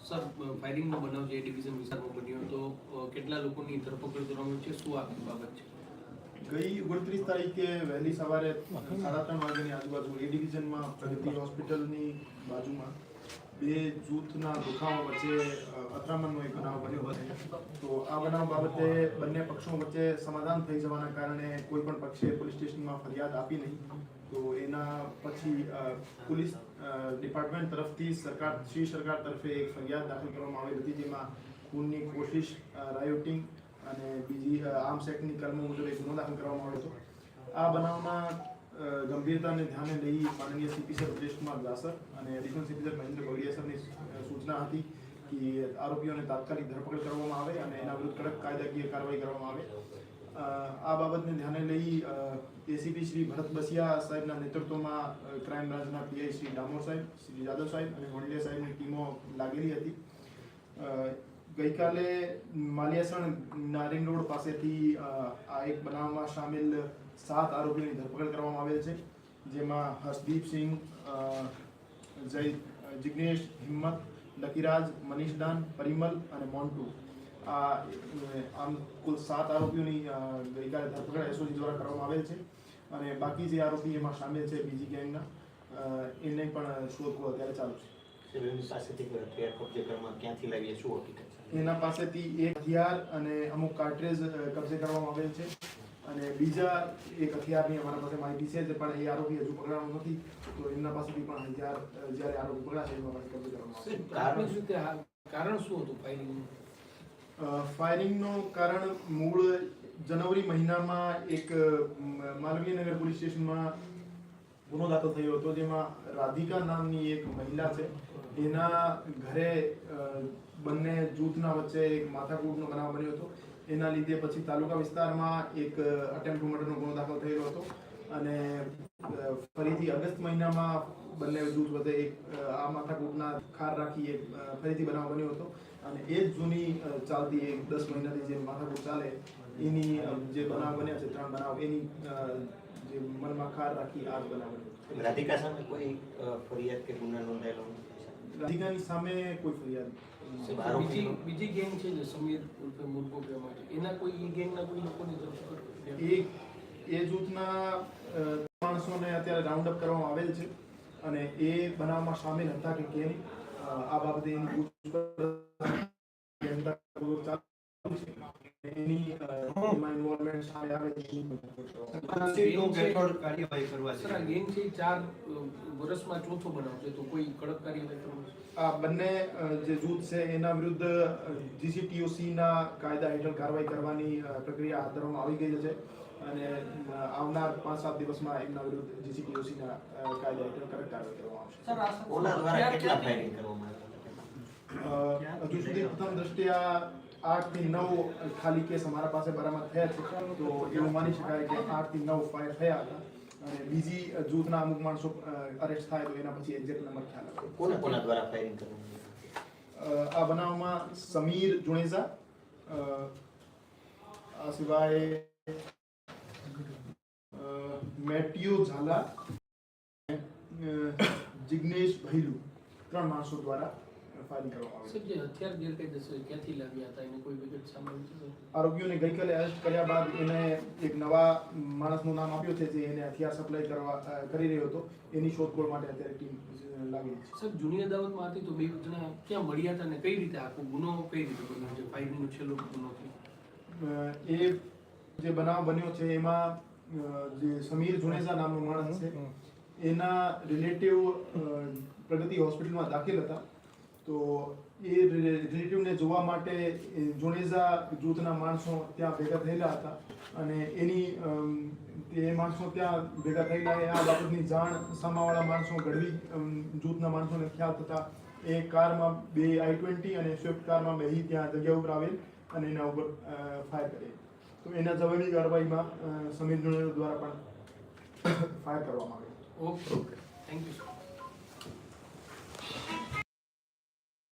Sir ફાયરિંગનો બનાવ જે division વિસ્તારમાં બન્યો તો અ, કેટલા લોકોની ધરપકડ કરવામાં છે? શું આખી બાબત છે? ગઈ ઓગણત્રીસ તારીખે વહેલી સવારે સાડા ત્રણ વાગ્યાની આજુબાજુ એ ડિવિઝનમાં પ્રગતિ હોસ્પિટલની બાજુમાં બે જૂથના દુખાવા વચ્ચે અથડામણનો એક બનાવ બન્યો હતો તો આ બનાવ બાબતે બંને પક્ષો વચ્ચે સમાધાન થઈ જવાના કારણે કોઈ પણ પક્ષે પોલીસ સ્ટેશનમાં ફરિયાદ આપી નહીં. તો એના પછી પોલીસ ડિપાર્ટમેન્ટ તરફથી સરકાર શ્રી સરકાર તરફે એક ફરિયાદ દાખલ કરવામાં આવી હતી જેમાં ખૂનની કોશિશ રાયોટિંગ અને બીજી આર્મ્સ એક્ટની કલમો મુજબ એક ગુનો દાખલ કરવામાં આવ્યો હતો. આ બનાવના અ, ગંભીરતાને ધ્યાને લઈ માનનીય સીપી સર દાસર અને additional CP sir Mahendra Bagadia સૂચના હતી કે આરોપીઓને તાત્કાલિક ધરપકડ કરવામાં આવે અને એના વિરુદ્ધ કડક કાયદાકીય કાર્યવાહી કરવામાં આવે. આ બાબતને ધ્યાને લઈ એસીપી શ્રી ભરત બસિયા સાહેબના નેતૃત્વમાં ક્રાઇમ બ્રાન્ચના પીઆઈ શ્રી ડામોર સાહેબ, શ્રી જાદવ સાહેબ અને વણલિયા સાહેબની ટીમો લાગેલી હતી. ગઈકાલે માલિયાસણ નારિંગ રોડ પાસેથી આ એક બનાવમાં સામેલ સાત આરોપીઓની ધરપકડ કરવામાં આવેલ છે, જેમાં હર્ષદીપસિંહ જય, જિગ્નેશ હિંમત, લકીરાજ, મનીષ દાન, પરિમલ અને મોન્ટુ. આ, આમ કુલ સાત આરોપીઓની ગઈકાલે ધરપકડ એસઓજી દ્વારા કરવામાં આવેલ છે અને બાકી જે આરોપી એમાં સામેલ છે બીજી ગેંગના એને પણ શોધખોળ અત્યારે ચાલુ છે. પાસેથી ક્યાંથી લાવીએ, શું હકીકત? એના પાસેથી એક હથિયાર અને અમુક કાર્ટ્રેજ કબજે કરવામાં આવેલ છે. અને બીજા એક હથિયારની અમારા પાસે માહિતી છે પણ એ આરોપી હજુ પકડાયો નથી તો એમના પાસેથી પણ હથિયાર જ્યારે આરોપી પકડાશે એમના પાસે કબજે કરવામાં આવશે. કારણ શું હતું ફાયરિંગનું ફાયરિંગનું કારણ મૂળ જનવરી મહિનામાં એક માલવીયનગર પોલીસ સ્ટેશનમાં ગુનો દાખલ થયો હતો જેમાં રાધિકા નામની એક મહિલા છે. એના ઘરે બંને જૂથના વચ્ચે એક માથાકૂટનો બનાવ બન્યો હતો. એના લીધે પછી તાલુકા વિસ્તારમાં એક અટેમ્પ્ટ મર્ડરનો ગુનો દાખલ થયેલો હતો. અને ફરીથી અગસ્ત મહિનામાં બંને જૂથ વચ્ચે એક આ માથાકૂટના ખાર રાખી એક ફરીથી બનાવ બન્યો હતો. અને એ જ જૂની ચાલતી એક દસ મહિનાથી જે માથાકૂટ ચાલે, એની જે બનાવ બન્યા છે, ત્રણ બનાવ, એની જે મનમાં ખાર રાખી આ જ બનાવ રાધિકા સામે કોઈ ફરિયાદ કે ગુના નોંધાયેલો? રાધિકાની સામે કોઈ ફરિયાદ? બીજી બીજી ગેંગ છે જે સમીર ઉર્ફે મુર્ગો કહેવામાં એના કોઈ એ ગેંગના કોઈ લોકોની ધરપકડ એ એ જૂથના માણસોને અત્યારે રાઉન્ડ અપ કરવામાં આવેલ છે અને એ બનાવમાં સામેલ હતા કે કેમ? આ બાબતે એની પૂછપરછ જનતાપૂર્વક ચાલુ છે એની બંને જે જૂથ છે એના વિરુદ્ધ જીસીટીઓસી ના કાયદા હેઠળ કાર્યવાહી કરવાની પ્રક્રિયા હાથ ધરવામાં આવી ગઈ છે અને આવનાર પાંચ સાત દિવસમાં એમના વિરુદ્ધ જીસીટીઓસી ના કાયદા હેઠળ કડક કાર્યવાહી કરવામાં આવશે. કોના દ્વારા કેટલા ફાયરિંગ કરવામાં આવ્યા અ, હજુ સુધી પ્રથમ દ્રષ્ટિયા આઠથી નવ ખાલી કેસ અમારા પાસે બરામદ થયા છે. તો એવું માની શકાય કે આઠથી નવ ફાયર થયા હતા અને બીજી જૂથના અમુક માણસો અરેસ્ટ થાય તો એના પછી એક્ઝેક્ટ નંબર ખ્યાલ આવે. કોના કોના દ્વારા ફાયરિંગ કરવામાં આ બનાવમાં સમીર જુણેજા આ સિવાય મેટ્યુ ઝાલા જિગ્નેશ ભૈલુ ત્રણ માણસો દ્વારા ફાયરિંગ કરવામાં આવે. જે હથિયાર ગેરકાયદેસર ક્યાંથી લાવ્યા હતા? એને કોઈ વિગત સામે આવી છે સર? ગઈકાલે અરેસ્ટ કર્યા બાદ એને એક નવા માણસનું નામ આપ્યું છે જે એને હથિયાર સપ્લાય કરવા કરી રહ્યો હતો. એની શોધખોળ માટે અત્યારે ટીમ લાગી છે. સર જૂની અદાવતમાં હતી તો બે જણા ક્યાં મળ્યા હતા અને કઈ રીતે આખો ગુનો કઈ રીતે બન્યો? છે ફાયરિંગનો છેલ્લો ગુનો થયો એ જે બનાવ બન્યો છે એમાં જે સમીર જુનેજા નામનો માણસ છે એના રિલેટિવ પ્રગતિ હોસ્પિટલમાં દાખલ હતા. તો એ રિલેટિવને જોવા માટે એ જૂથના માણસો ત્યાં ભેગા થયેલા હતા અને એની એ માણસો ત્યાં ભેગા થયેલા એ આ બાબતની જાણ સામાવાળા માણસો, ગઢવી જૂથના માણસોને ખ્યાલ થતા એ કારમાં બે આઈ ટ્વેન્ટી અને સ્વિફ્ટ કારમાં બે ત્યાં જગ્યા ઉપર આવેલ અને એના ઉપર ફાયર કરે તો એના જવાબી કાર્યવાહીમાં સમીર જુનેજા દ્વારા પણ ફાયર કરવામાં આવેલ. Okay thank you